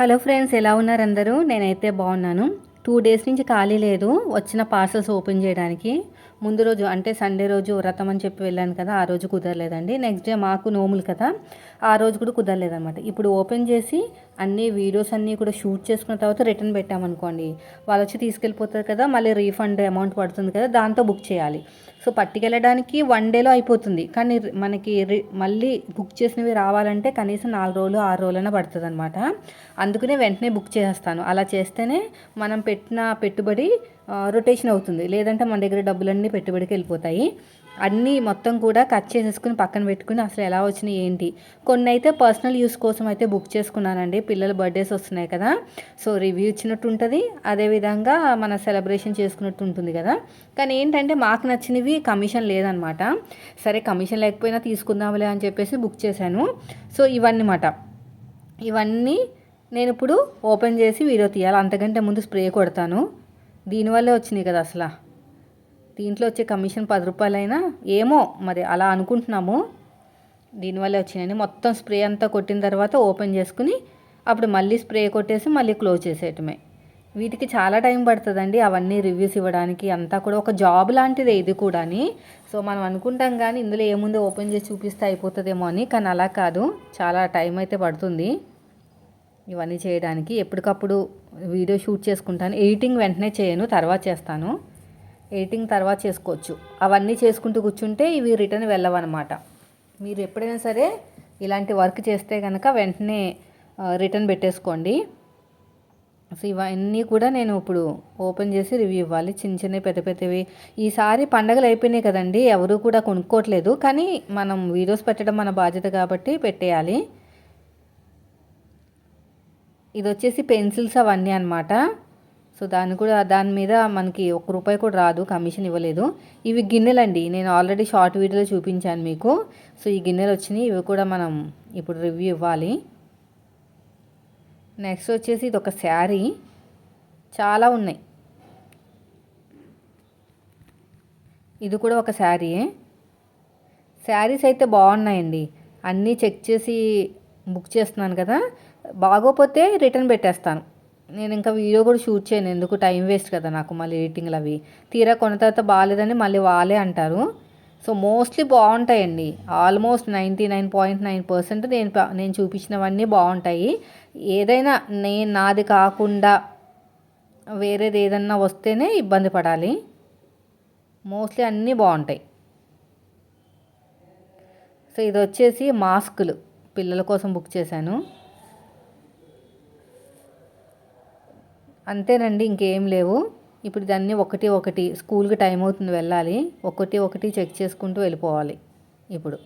Hello friends ఎలా ఉన్నారు అందరూ? నేనైతే బాగున్నాను. టూ డేస్ నుంచి ఖాళీ లేదు. వచ్చిన పార్సల్స్ ఓపెన్ చేయడానికి. ముందు రోజు అంటే సండే రోజు వ్రతం అని చెప్పి వెళ్ళాను కదా ఆ రోజు కుదరలేదండి. నెక్స్ట్ డే మాకు నోములు కదా ఆ రోజు కూడా కుదరలేదన్నమాట. ఇప్పుడు ఓపెన్ చేసి అన్ని వీడియోస్ అన్నీ కూడా షూట్ చేసుకున్న తర్వాత రిటర్న్ పెట్టామనుకోండి వాళ్ళు వచ్చి తీసుకెళ్ళిపోతారు కదా మళ్ళీ రీఫండ్ అమౌంట్ పడుతుంది కదా దాంతో బుక్ చేయాలి. సో పట్టుకెళ్ళడానికి వన్ డేలో అయిపోతుంది. కానీ మనకి మళ్ళీ బుక్ చేసినవి రావాలంటే కనీసం నాలుగు రోజులు ఆరు రోజులైనా పడుతుంది అనమాట అందుకనే వెంటనే బుక్ చేసేస్తాను. అలా చేస్తేనే మనం పెట్టిన పెట్టుబడి రొటేషన్ అవుతుంది. లేదంటే మన దగ్గర డబ్బులన్నీ పెట్టుబడికి వెళ్ళిపోతాయి. అన్నీ మొత్తం కూడా కట్ చేసేసుకుని పక్కన పెట్టుకుని అసలు ఎలా వచ్చినాయి ఏంటి? కొన్ని అయితే పర్సనల్ యూస్ కోసం అయితే బుక్ చేసుకున్నానండి. పిల్లల బర్త్డేస్ వస్తున్నాయి కదా. సో రివ్యూ ఇచ్చినట్టు ఉంటుంది. అదేవిధంగా మన సెలబ్రేషన్ చేసుకున్నట్టు ఉంటుంది కదా. కానీ ఏంటంటే మాకు నచ్చినవి కమిషన్ లేదనమాట సరే కమిషన్ లేకపోయినా తీసుకుందాంలే అని చెప్పేసి బుక్ చేశాను. సో ఇవన్నీ మాట ఇవన్నీ నేను ఇప్పుడు ఓపెన్ చేసి వీడియో తీయాలి. అంతకంటే ముందు స్ప్రే కొడతాను. దీనివల్లే వచ్చినాయి కదా అసలు. దీంట్లో వచ్చే కమిషన్ పది రూపాయలైనా ఏమో మరి అలా అనుకుంటున్నాము. దీనివల్లే వచ్చినాయని మొత్తం స్ప్రే అంతా కొట్టిన తర్వాత ఓపెన్ చేసుకుని అప్పుడు మళ్ళీ స్ప్రే కొట్టేసి మళ్ళీ క్లోజ్ చేసేయటమే. వీటికి చాలా టైం పడుతుందండి అవన్నీ రివ్యూస్ ఇవ్వడానికి. అంతా కూడా ఒక జాబ్ లాంటిదే ఇది కూడా సో మనం అనుకుంటాం కానీ ఇందులో ఏముందో ఓపెన్ చేసి చూపిస్తే అయిపోతుందేమో అని కానీ అలా కాదు. చాలా టైం అయితే పడుతుంది. ఇవన్నీ చేయడానికి ఎప్పటికప్పుడు వీడియో షూట్ చేసుకుంటాను. ఎడిటింగ్ వెంటనే చేయను తర్వాత చేస్తాను. ఎడిటింగ్ తర్వాత చేసుకోవచ్చు. అవన్నీ చేసుకుంటూ కూర్చుంటే ఇవి రిటర్న్ వెళ్ళవన్నమాట. మీరు ఎప్పుడైనా సరే ఇలాంటి వర్క్ చేస్తే కనుక వెంటనే రిటర్న్ పెట్టేసుకోండి. సో ఇవన్నీ కూడా నేను ఇప్పుడు ఓపెన్ చేసి రివ్యూ ఇవ్వాలి. చిన్న చిన్న పెద్ద పెద్దవి. ఈసారి పండగలు అయిపోయినాయి కదండి ఎవరు కూడా కొనుక్కోవట్లేదు. కానీ మనం వీడియోస్ పెట్టడం మన బాధ్యత కాబట్టి పెట్టేయాలి. ఇది వచ్చేసి పెన్సిల్స్ అవన్నీ అనమాట సో దాన్ని కూడా దాని మీద మనకి ఒక రూపాయి కూడా రాదు కమిషన్ ఇవ్వలేదు. ఇవి గిన్నెలండి నేను ఆల్రెడీ షార్ట్ వీడియోలో చూపించాను మీకు. సో ఈ గిన్నెలు వచ్చినాయి ఇవి కూడా మనం ఇప్పుడు రివ్యూ ఇవ్వాలి. నెక్స్ట్ వచ్చేసి ఇది ఒక శారీ. చాలా ఉన్నాయి. ఇది కూడా ఒక శారీయే శారీస్ అయితే బాగున్నాయండి. అన్నీ చెక్ చేసి బుక్ చేస్తున్నాను కదా. బాగోపోతే రిటర్న్ పెట్టేస్తాను. నేను ఇంకా వీడియో కూడా షూట్ చేయను. ఎందుకు? టైం వేస్ట్ కదా నాకు మళ్ళీ ఎడిటింగ్లు అవి. తీరా కొన్న తర్వాత బాగాలేదని మళ్ళీ వాళ్ళే అంటారు. సో మోస్ట్లీ బాగుంటాయండి. Almost ninety nine point nine percent నేను నేను చూపించినవన్నీ బాగుంటాయి. ఏదైనా నేను నాది కాకుండా వేరేది ఏదన్నా వస్తేనే ఇబ్బంది పడాలి. మోస్ట్లీ అన్నీ బాగుంటాయి. సో ఇది వచ్చేసి మాస్కులు. పిల్లల కోసం బుక్ చేశాను. అంతేనండి ఇంకేం లేవు. ఇప్పుడు దాన్ని ఒకటి ఒకటి స్కూల్కి టైం అవుతుంది వెళ్ళాలి. ఒకటి ఒకటి చెక్ చేసుకుంటూ వెళ్ళిపోవాలి ఇప్పుడు.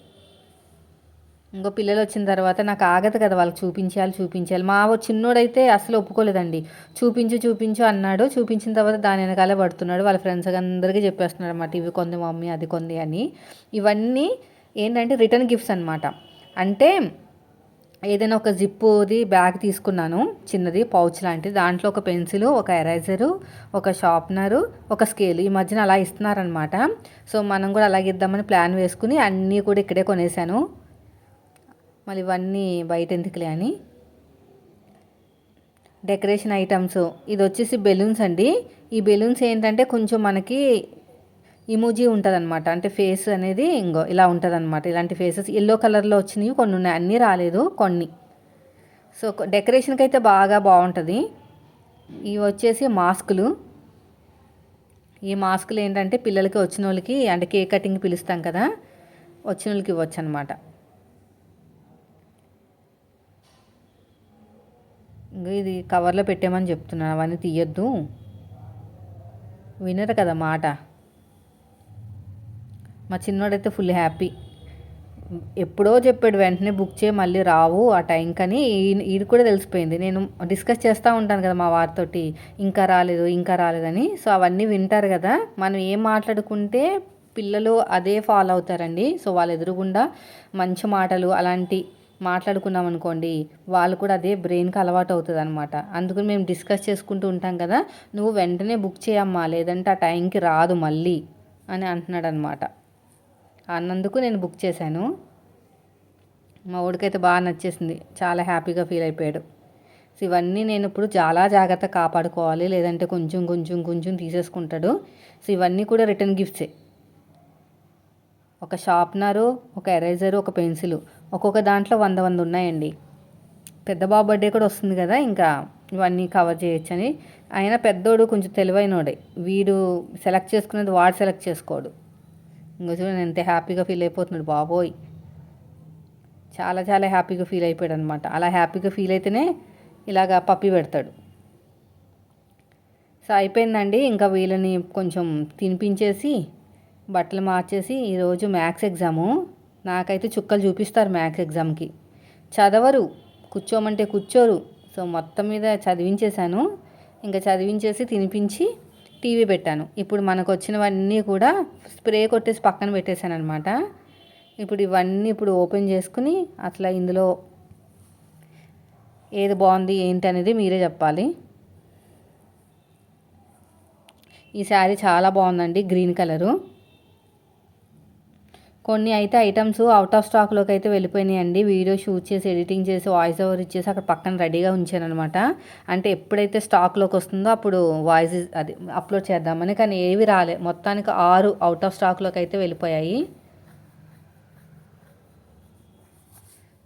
ఇంకో పిల్లలు వచ్చిన తర్వాత నాకు ఆగదు కదా వాళ్ళకి చూపించాలి చూపించాలి. మా చిన్నోడైతే అసలు ఒప్పుకోలేదండి. చూపించు చూపించు అన్నాడు. చూపించిన తర్వాత దాని వెనకాలే పడుతున్నాడు. వాళ్ళ ఫ్రెండ్స్ అందరికీ చెప్పేస్తున్నాడు అన్నమాట ఇవి కొంది మమ్మీ అది కొంది అని. ఇవన్నీ ఏంటంటే రిటర్న్ గిఫ్ట్స్ అనమాట అంటే ఏదైనా ఒక జిప్పుది బ్యాగ్ తీసుకున్నాను. చిన్నది పౌచ్ లాంటిది. దాంట్లో ఒక పెన్సిల్ ఒక ఎరైజరు ఒక షార్ప్నరు ఒక స్కేల్. ఈ మధ్యన అలా ఇస్తున్నారనమాట సో మనం కూడా అలాగే ఇద్దామని ప్లాన్ వేసుకుని అన్నీ కూడా ఇక్కడే కొనేసాను. మళ్ళీ ఇవన్నీ బయట ఎందుకులే అని. Decoration items. ఇది వచ్చేసి బెలూన్స్ అండి. ఈ బెలూన్స్ ఏంటంటే కొంచెం మనకి ఇమోజీ ఉంటుంది అనమాట అంటే ఫేస్ అనేది ఇంకో ఇలా ఉంటుంది అనమాట ఇలాంటి ఫేసెస్ ఎల్లో కలర్లో వచ్చినవి కొన్ని ఉన్నాయి. అన్నీ రాలేదు కొన్ని. సో డెకరేషన్కి అయితే బాగా బాగుంటుంది ఇవి వచ్చేసి మాస్కులు. ఈ మాస్కులు ఏంటంటే పిల్లలకి వచ్చిన వాళ్ళకి అంటే కేక్ కటింగ్ పిలుస్తాం కదా వచ్చిన వాళ్ళకి ఇవ్వచ్చు అనమాట ఇది కవర్లో పెట్టామని చెప్తున్నాను. అవన్నీ తీయొద్దు. వినరు కదా మాట. మా చిన్నోడైతే ఫుల్ హ్యాపీ ఎప్పుడో చెప్పాడు వెంటనే బుక్ చేయి మళ్ళీ రావు ఆ టైంకని ఇది కూడా తెలిసిపోయింది. నేను డిస్కస్ చేస్తూ ఉంటాను కదా మా వారితోటి ఇంకా రాలేదు ఇంకా రాలేదని సో అవన్నీ వింటారు కదా. మనం ఏం మాట్లాడుకుంటే పిల్లలు అదే ఫాలో అవుతారండి. సో వాళ్ళు ఎదురుగుండా మంచి మాటలు అలాంటి మాట్లాడుకున్నాం అనుకోండి వాళ్ళు కూడా అదే బ్రెయిన్కి అలవాటు అవుతుంది అనమాట అందుకని మేము డిస్కస్ చేసుకుంటూ ఉంటాం కదా నువ్వు వెంటనే బుక్ చేయమ్మా లేదంటే ఆ టైంకి రాదు మళ్ళీ అని అంటున్నాడు అనమాట అన్నందుకు నేను బుక్ చేశాను. మా ఊడికైతే బాగా నచ్చేసింది. చాలా హ్యాపీగా ఫీల్ అయిపోయాడు. సో ఇవన్నీ నేను ఇప్పుడు చాలా జాగ్రత్త కాపాడుకోవాలి. లేదంటే కొంచెం కొంచెం కొంచెం తీసేసుకుంటాడు. సో ఇవన్నీ కూడా రిటర్న్ గిఫ్ట్సే. ఒక షార్ప్నరు ఒక ఎరేజరు ఒక పెన్సిల్. ఒక్కొక్క దాంట్లో వంద వంద ఉన్నాయండి. పెద్ద బాబు బర్త్డే కూడా వస్తుంది కదా ఇంకా ఇవన్నీ కవర్ చేయొచ్చని. ఆయన పెద్దోడు కొంచెం తెలివైనోడే. వీడు సెలెక్ట్ చేసుకునేది వాడు సెలెక్ట్ చేసుకోడు. ఇంకా చూడండి ఎంత హ్యాపీగా ఫీల్ అయిపోతున్నాడు బాబోయ్. చాలా చాలా హ్యాపీగా ఫీల్ అయిపోయాడు అనమాట అలా హ్యాపీగా ఫీల్ అయితేనే ఇలాగా పప్పి పెడతాడు. సో అయిపోయిందండి. ఇంకా వీళ్ళని కొంచెం తినిపించేసి బట్టలు మార్చేసి ఈరోజు మ్యాథ్స్ ఎగ్జాము. నాకైతే చుక్కలు చూపిస్తారు మ్యాథ్స్ ఎగ్జామ్కి. చదవరు కూర్చోమంటే కూర్చోరు. సో మొత్తం మీద చదివించేశాను. ఇంకా చదివించేసి తినిపించి టీవీ పెట్టాను. ఇప్పుడు మనకు వచ్చినవన్నీ కూడా స్ప్రే కొట్టేసి పక్కన పెట్టేశాను అనమాట ఇప్పుడు ఇవన్నీ ఇప్పుడు ఓపెన్ చేసుకుని అట్లా ఇందులో ఏది బాగుంది ఏంటి అనేది మీరే చెప్పాలి. ఈ శారీ చాలా బాగుందండి గ్రీన్ కలరు. కొన్ని అయితే ఐటమ్స్ అవుట్ ఆఫ్ స్టాక్లోకి అయితే వెళ్ళిపోయినాయండి. వీడియో షూట్ చేసి ఎడిటింగ్ చేసి వాయిస్ ఓవర్ ఇచ్చేసి అక్కడ పక్కన రెడీగా ఉంచాను అనమాట అంటే ఎప్పుడైతే స్టాక్లోకి వస్తుందో అప్పుడు వాయిస్ అది అప్లోడ్ చేద్దామని. కానీ ఏవి రాలే. మొత్తానికి ఆరు అవుట్ ఆఫ్ స్టాక్లోకి అయితే వెళ్ళిపోయాయి.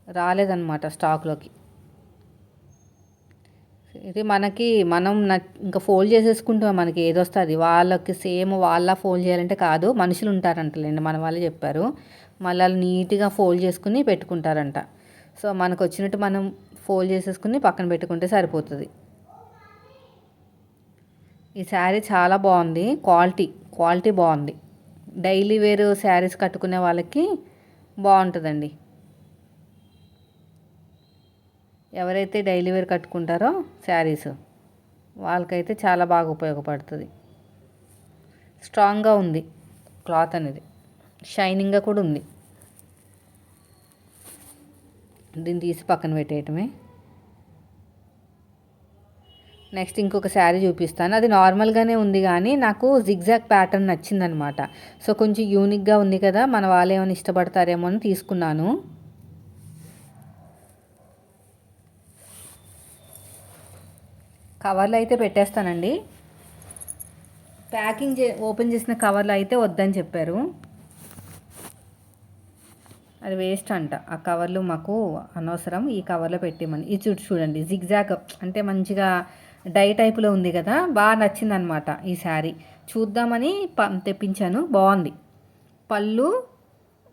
రాలేదన్నమాట స్టాక్లోకి ఇది మనకి మనం ఇంకా ఫోల్డ్ చేసేసుకుంటాం మనకి ఏది వస్తుంది వాళ్ళకి సేమ్ వాళ్ళ ఫోల్డ్ చేయాలంటే కాదు మనుషులు ఉంటారంటలేండి మన వాళ్ళే చెప్పారు. మళ్ళీ నీట్గా ఫోల్డ్ చేసుకుని పెట్టుకుంటారంట. సో మనకు వచ్చినట్టు మనం ఫోల్డ్ చేసేసుకుని పక్కన పెట్టుకుంటే సరిపోతుంది. ఈ శారీ చాలా బాగుంది. క్వాలిటీ క్వాలిటీ బాగుంది. డైలీ వేరు శారీస్ కట్టుకునే వాళ్ళకి బాగుంటుందండి. ఎవరైతే డైలీ వేర్ కట్టుకుంటారో శారీస్ వాళ్ళకైతే చాలా బాగా ఉపయోగపడుతుంది. స్ట్రాంగ్గా ఉంది క్లాత్ అనేది. షైనింగ్గా కూడా ఉంది. దీన్ని తీసి పక్కన పెట్టేయటమే. నెక్స్ట్ ఇంకొక శారీ చూపిస్తాను. అది నార్మల్గానే ఉంది కానీ నాకు జిగ్జాగ్ ప్యాటర్న్ నచ్చిందనమాట. సో కొంచెం యూనిక్గా ఉంది కదా మన వాళ్ళు ఏమైనా ఇష్టపడతారేమో అని తీసుకున్నాను. కవర్లు అయితే పెట్టేస్తానండి. ప్యాకింగ్ చే ఓపెన్ చేసిన కవర్లు అయితే వద్దని చెప్పారు. అది వేస్ట్ అంట. ఆ కవర్లు మాకు అనవసరం. ఈ కవర్లో పెట్టేమని ఈ చుట్టూ చూడండి జిగ్జాగ్ అంటే మంచిగా డై టైప్లో ఉంది కదా బాగా నచ్చిందనమాట ఈ శారీ. చూద్దామని తెప్పించాను. బాగుంది. పళ్ళు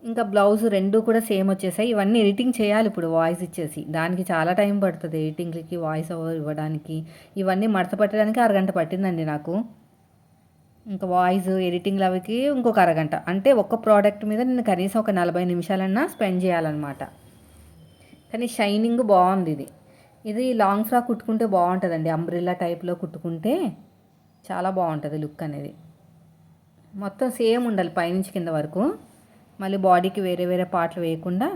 ఇంకా బ్లౌజ్ రెండు కూడా సేమ్ వచ్చేసాయి. ఇవన్నీ ఎడిటింగ్ చేయాలి ఇప్పుడు వాయిస్ ఇచ్చేసి. దానికి చాలా టైం పడుతుంది ఎడిటింగ్కి వాయిస్ ఓవర్ ఇవ్వడానికి. ఇవన్నీ మడత పట్టడానికి అరగంట పట్టిందండి నాకు. ఇంకా వాయిస్ ఎడిటింగ్ అవికి ఇంకొక అరగంట. అంటే ఒక్క ప్రోడక్ట్ మీద నేను కనీసం ఒక నలభై నిమిషాలన్నా స్పెండ్ చేయాలన్నమాట. కానీ షైనింగ్ బాగుంది ఇది. ఇది లాంగ్ ఫ్రాక్ కుట్టుకుంటే బాగుంటుందండి. అంబ్రిల్లా టైప్లో కుట్టుకుంటే చాలా బాగుంటుంది లుక్ అనేది. మొత్తం సేమ్ ఉండాలి పైనుంచి కింద వరకు. మళ్ళీ బాడీకి వేరే వేరే పార్ట్లు వేయకుండా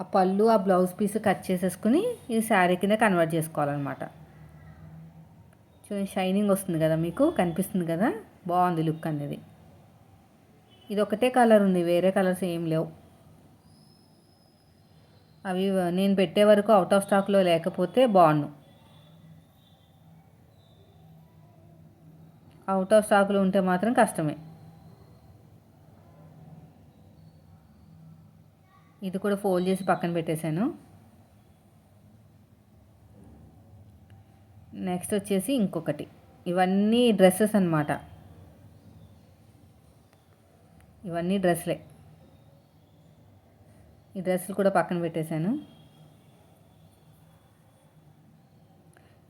ఆ పళ్ళు ఆ బ్లౌజ్ పీస్ కట్ చేసేసుకుని ఈ శారీ కింద కన్వర్ట్ చేసుకోవాలన్నమాట. చూడండి షైనింగ్ వస్తుంది కదా మీకు కనిపిస్తుంది కదా? బాగుంది లుక్ అనేది. ఇది ఒకటే కలర్ ఉంది వేరే కలర్స్ ఏం లేవు. అవి నేను పెట్టే వరకు అవుట్ ఆఫ్ స్టాక్లో లేకపోతే బాగుండు. అవుట్ ఆఫ్ స్టాక్లో ఉంటే మాత్రం కష్టమే. ఇది కూడా ఫోల్డ్ చేసి పక్కన పెట్టేశాను. నెక్స్ట్ వచ్చేసి ఇంకొకటి. ఇవన్నీ డ్రెస్సెస్ అనమాట ఇవన్నీ డ్రెస్లే. ఈ డ్రెస్సులు కూడా పక్కన పెట్టేశాను.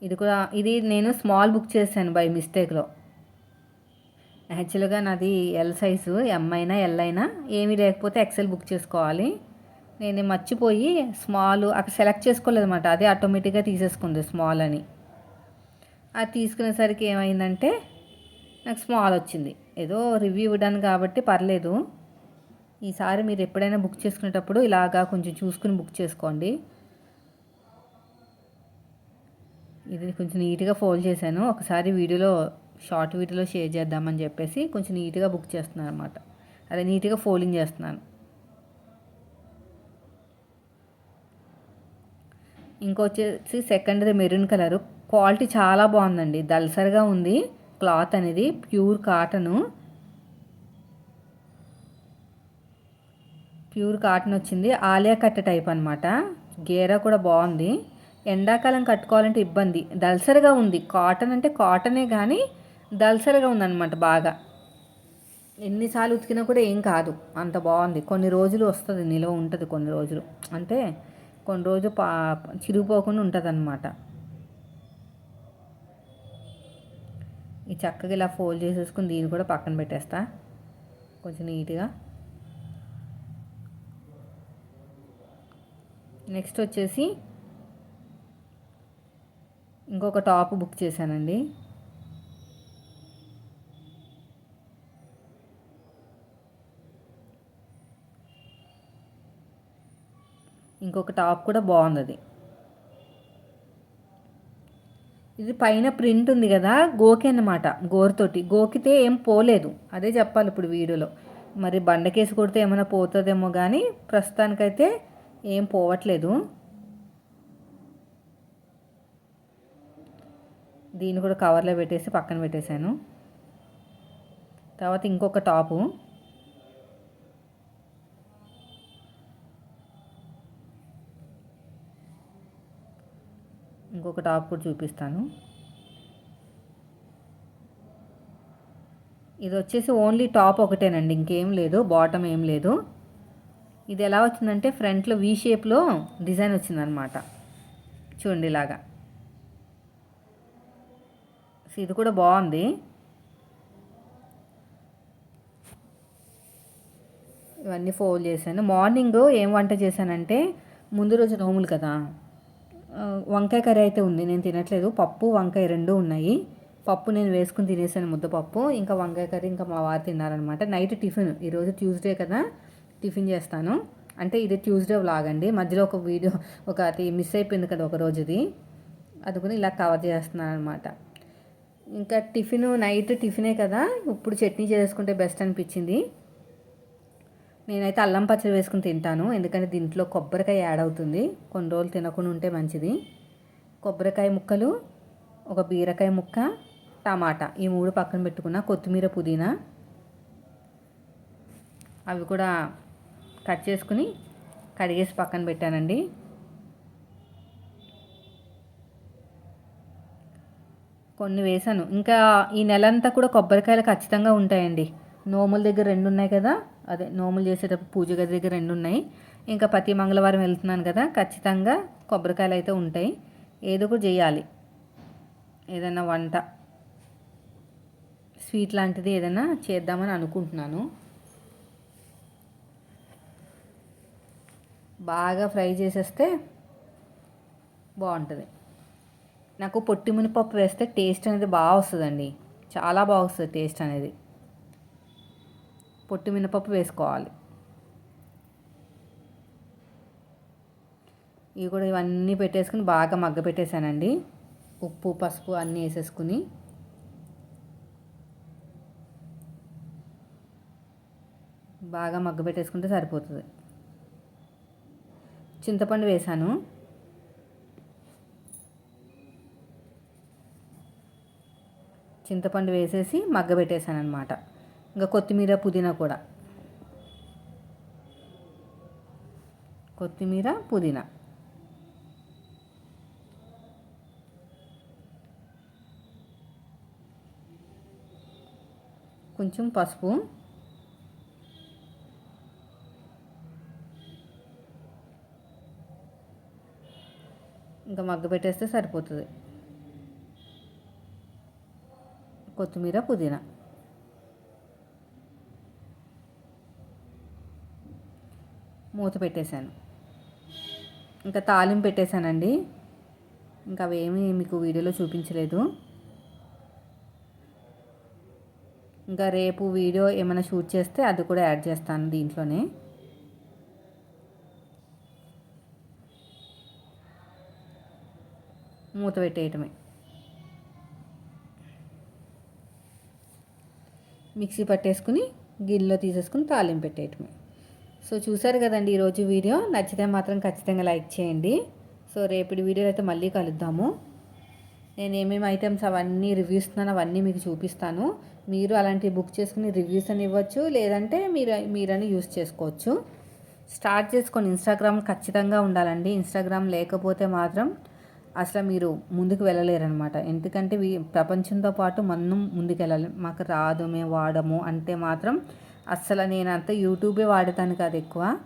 ఇది కూడా ఇది నేను స్మాల్ బుక్ చేశాను బై మిస్టేక్లో. యాక్చువల్గా నాది ఎల్ సైజు ఎం అయినా ఎల్ అయినా ఏమీ లేకపోతే ఎక్సెల్ బుక్ చేసుకోవాలి. నేను మర్చిపోయి స్మాల్ అక్కడ సెలెక్ట్ చేసుకోలేదన్నమాట. అదే ఆటోమేటిక్గా తీసేసుకుంది స్మాల్ అని. అది తీసుకునేసరికి ఏమైందంటే నాకు స్మాల్ వచ్చింది. ఏదో రివ్యూ ఇవ్వడానికి కాబట్టి పర్లేదు. ఈసారి మీరు ఎప్పుడైనా బుక్ చేసుకునేటప్పుడు ఇలాగా కొంచెం చూసుకుని బుక్ చేసుకోండి. ఇది కొంచెం నీట్గా ఫోల్డ్ చేశాను. ఒకసారి వీడియోలో షార్ట్ వీడియోలో షేర్ చేద్దామని చెప్పేసి కొంచెం నీట్గా బుక్ చేస్తున్నాను అనమాట అదే నీట్గా ఫోల్డింగ్ చేస్తున్నాను. ఇంకొచ్చేసి సెకండ్ది మెరూన్ కలర్ క్వాలిటీ చాలా బాగుందండి. దల్సర్గా ఉంది. క్లాత్ అనేది ప్యూర్ కాటను ప్యూర్ కాటన్ వచ్చింది. ఆలియా కట్ట టైప్ అనమాట గేరా కూడా బాగుంది. ఎండాకాలం కట్టుకోవాలంటే ఇబ్బంది. దల్సరిగా ఉంది. కాటన్ అంటే కాటనే కానీ దల్సరిగా ఉందన్నమాట బాగా. ఎన్నిసార్లు ఉతికినా కూడా ఏం కాదు. అంత బాగుంది. కొన్ని రోజులు వస్తుంది. నిలవ ఉంటుంది కొన్ని రోజులు. అంటే కొన్ని రోజు పా చిరిగిపోకుండా ఉంటుంది అనమాట ఈ చక్కగా ఇలా ఫోల్డ్ చేసేసుకుని దీన్ని కూడా పక్కన పెట్టేస్తా. కొంచెం నీట్గా. నెక్స్ట్ వచ్చేసి ఇంకొక టాప్ బుక్ చేశానండి. ఇంకొక టాప్ కూడా బాగుంది అది ఇది పైన ప్రింట్ ఉంది కదా గోకి అన్నమాట గోరుతోటి గోకితే ఏం పోలేదు అదే చెప్పాలి ఇప్పుడు వీడియోలో. మరి బండకేసి కొడితే ఏమైనా పోతుందేమో కానీ ప్రస్తుతానికైతే ఏం పోవట్లేదు. దీన్ని కూడా కవర్లో పెట్టేసి పక్కన పెట్టేశాను. తర్వాత ఇంకొక టాపు. ఇంకొక టాప్ కూడా చూపిస్తాను. ఇది వచ్చేసి ఓన్లీ టాప్ ఒకటేనండి ఇంకేం లేదు బాటమ్ ఏం లేదు. ఇది ఎలా వచ్చిందంటే ఫ్రంట్లో వీ షేప్లో డిజైన్ వచ్చిందనమాట. చూడండి ఇలాగా. ఇది కూడా బాగుంది. ఇవన్నీ ఫోల్డ్ చేశాను. మార్నింగ్ ఏం వంట చేశానంటే ముందు రోజు నోములు కదా. వంకాయ కర్రీ అయితే ఉంది నేను తినట్లేదు. పప్పు వంకాయ రెండు ఉన్నాయి. పప్పు నేను వేసుకుని తినేసాను ముద్దపప్పు ఇంకా వంకాయ కర్రీ ఇంకా మా వారు తిన్నారనమాట నైట్ టిఫిన్ ఈరోజు ట్యూస్డే కదా టిఫిన్ చేస్తాను. అంటే ఇది ట్యూస్డే వ్లాగ్ అండి. మధ్యలో ఒక వీడియో ఒక అది మిస్ అయిపోయింది కదా ఒక రోజుది. అది కూడా ఇలా కవర్ చేస్తున్నాను అనమాట ఇంకా టిఫిన్ నైట్ టిఫినే కదా. ఇప్పుడు చట్నీ చేసుకుంటే బెస్ట్ అనిపించింది. నేనైతే అల్లం పచ్చడి వేసుకుని తింటాను. ఎందుకంటే దీంట్లో కొబ్బరికాయ యాడ్ అవుతుంది. కొన్ని రోజులు తినకుండా ఉంటే మంచిది. కొబ్బరికాయ ముక్కలు ఒక బీరకాయ ముక్క టమాటా ఈ మూడు పక్కన పెట్టుకున్న కొత్తిమీర పుదీనా అవి కూడా కట్ చేసుకుని కడిగేసి పక్కన పెట్టానండి. కొన్ని వేసాను. ఇంకా ఈ నెలంతా కూడా కొబ్బరికాయలు ఖచ్చితంగా ఉంటాయండి. నోముల దగ్గర రెండు ఉన్నాయి కదా? అదే నోములు చేసేటప్పుడు పూజ గది దగ్గర రెండు ఉన్నాయి ఇంకా ప్రతి మంగళవారం వెళ్తున్నాను కదా? ఖచ్చితంగా కొబ్బరికాయలు అయితే ఉంటాయి. ఏదో ఒకటి చేయాలి. ఏదైనా వంట. స్వీట్ లాంటిది ఏదైనా చేద్దామని అనుకుంటున్నాను. బాగా ఫ్రై చేసేస్తే బాగుంటుంది. నాకు పొట్టి మినపప్పు వేస్తే టేస్ట్ అనేది బాగా వస్తుందండి. చాలా బాగా వస్తుంది టేస్ట్ అనేది. పొట్టి మినపప్పు వేసుకోవాలి. ఇవి కూడా ఇవన్నీ పెట్టేసుకుని బాగా మగ్గ పెట్టేశానండి. ఉప్పు పసుపు అన్నీ వేసేసుకుని. బాగా మగ్గ పెట్టేసుకుంటే సరిపోతుంది. చింతపండు వేసాను. చింతపండు వేసేసి మగ్గబెట్టేశాను అనమాట ఇంకా కొత్తిమీర పుదీనా కూడా. కొత్తిమీర పుదీనా. కొంచెం పసుపు. ఇంకా మగ్గ పెట్టేస్తే సరిపోతుంది. కొత్తిమీర పుదీనా. మూత పెట్టేశాను. ఇంకా తాలింపు పెట్టేశానండి. ఇంకా అవేమీ మీకు వీడియోలో చూపించలేదు. ఇంకా రేపు వీడియో ఏమైనా షూట్ చేస్తే అది కూడా యాడ్ చేస్తాను దీంట్లోనే. మూత పెట్టేయటమే. మిక్సీ పట్టేసుకుని గిన్నెలో తీసేసుకుని తాలింపు పెట్టేయటమే. సో చూసారు కదండి ఈరోజు వీడియో. నచ్చితే మాత్రం ఖచ్చితంగా లైక్ చేయండి. సో రేపటి వీడియోలో అయితే మళ్ళీ కలుద్దాము. నేను ఏమేమి ఐటమ్స్ అవన్నీ రివ్యూస్ ఇస్తున్నాను అవన్నీ మీకు చూపిస్తాను. మీరు అలాంటివి బుక్ చేసుకుని రివ్యూస్ అని ఇవ్వచ్చు లేదంటే మీరు మీరని యూస్ చేసుకోవచ్చు. స్టార్ట్ చేసుకొని ఇన్స్టాగ్రామ్ ఖచ్చితంగా ఉండాలండి. ఇన్స్టాగ్రామ్ లేకపోతే మాత్రం అసలు మీరు ముందుకు వెళ్ళలేరనమాట. ఎందుకంటే ప్రపంచంతో పాటు మనం ముందుకు వెళ్ళాలి మాకు రాదు మేము వాడము అంటే మాత్రం అస్సలు నేనంతా యూట్యూబే వాడతాను కాదు ఎక్కువ.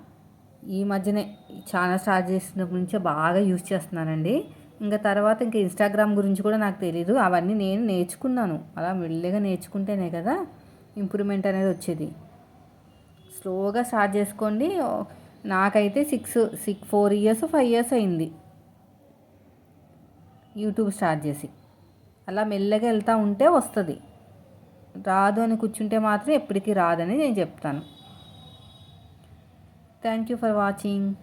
ఈ మధ్యనే ఛానల్ స్టార్ట్ చేసినప్పటి నుంచే బాగా యూజ్ చేస్తున్నానండి. ఇంకా తర్వాత ఇంకా ఇన్స్టాగ్రామ్ గురించి కూడా నాకు తెలీదు. అవన్నీ నేను నేర్చుకున్నాను. అలా మెల్లిగా నేర్చుకుంటేనే కదా ఇంప్రూవ్మెంట్ అనేది వచ్చేది. స్లోగా స్టార్ట్ చేసుకోండి. నాకైతే six six four years five years అయింది. యూట్యూబ్ స్టార్ట్ చేసి. అలా మెల్లగా వెళ్తూ ఉంటే వస్తుంది. రాదు అని కూర్చుంటే మాత్రం ఎప్పటికీ రాదని నేను చెప్తాను. Thank you for watching